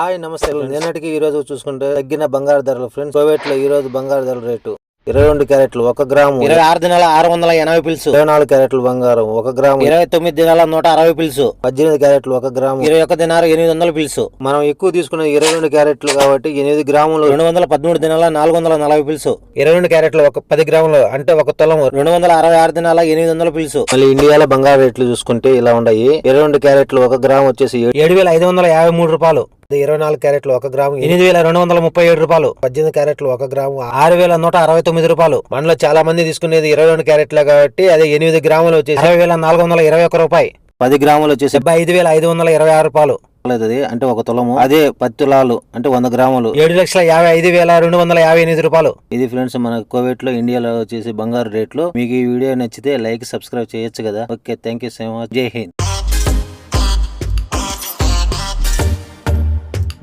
Hi నమస్తే. నిన్నటికి ఈ రోజు చూసుకుంటే తగ్గిన బంగారు ధరలు ఫ్రెండ్స్. కోవేట్లో ఈ రోజు బంగారు ధరల రేటు ఇరవై రెండు క్యారెట్లు ఒక గ్రాము ఇరవై ఆరు దినాల ఆరు వందల ఎనభై పిల్సు. ఇరవై నాలుగు క్యారెట్లు బంగారం ఒక గ్రాము ఇరవై తొమ్మిది దినాల నూట అరవై పిల్సు. పద్దెనిమిది క్యారెట్లు ఒక గ్రాము. ఇరవై ఒక్క దినారు ఎనిమిది వందల పిల్సు. మనం ఎక్కువ తీసుకున్న ఇరవై రెండు క్యారెట్లు కాబట్టి ఎనిమిది గ్రాములు రెండు వందల పదమూడు దినాల నాలుగు వందల నలభై పిల్సు. ఇరవై రెండు క్యారెట్లు ఒక పది గ్రాములు అంటే ఒక తులము. రెండు వందల అరవై ఆరు దినాల ఎనిమిది వందల పిల్సు. మళ్ళీ ఇండియాలో బంగారు రేట్లు చూసుకుంటే ఇలా ఉన్నాయి. ఇరవై రెండు క్యారెట్లు ఒక గ్రాము వచ్చేసి ఏడు వేల ఐదు వందల యాభై మూడు రూపాయలు. ఇరవై నాలుగు క్యారెట్లు ఒక గ్రాము ఎనిమిది వేల రెండు వందల ముప్పై ఏడు రూపాయలు. పద్దెనిమిది క్యారెట్లు ఒక గ్రాము ఆరు వేల నూట అరవై తొమ్మిది రూపాయలు. మనలో చాలా మంది తీసుకునేది ఇరవై రెండు క్యారెట్లే కాబట్టి అదే ఎనిమిది గ్రాములు వచ్చేసి అరవై వేల నాలుగు వందల ఇరవై ఒక్క రూపాయి. పది గ్రాములు వచ్చేసి డెబ్బై ఐదు వేల ఐదు వందల ఇరవై ఆరు రూపాయలు. అది అంటే ఒక తులము అదే పది తులాలు అంటే వంద గ్రాములు. ఏడు లక్షల యాభై ఐదు వేల రెండు వందల యాభై ఎనిమిది రూపాయలు. ఇది ఫ్రెండ్స్ మన కోవిడ్లో ఇండియాలో వచ్చేసి బంగారు రేట్లు. మీకు ఈ వీడియో నచ్చితే లైక్ సబ్స్క్రైబ్ చేయొచ్చు కదా. Okay thank you so much. Jai Hind.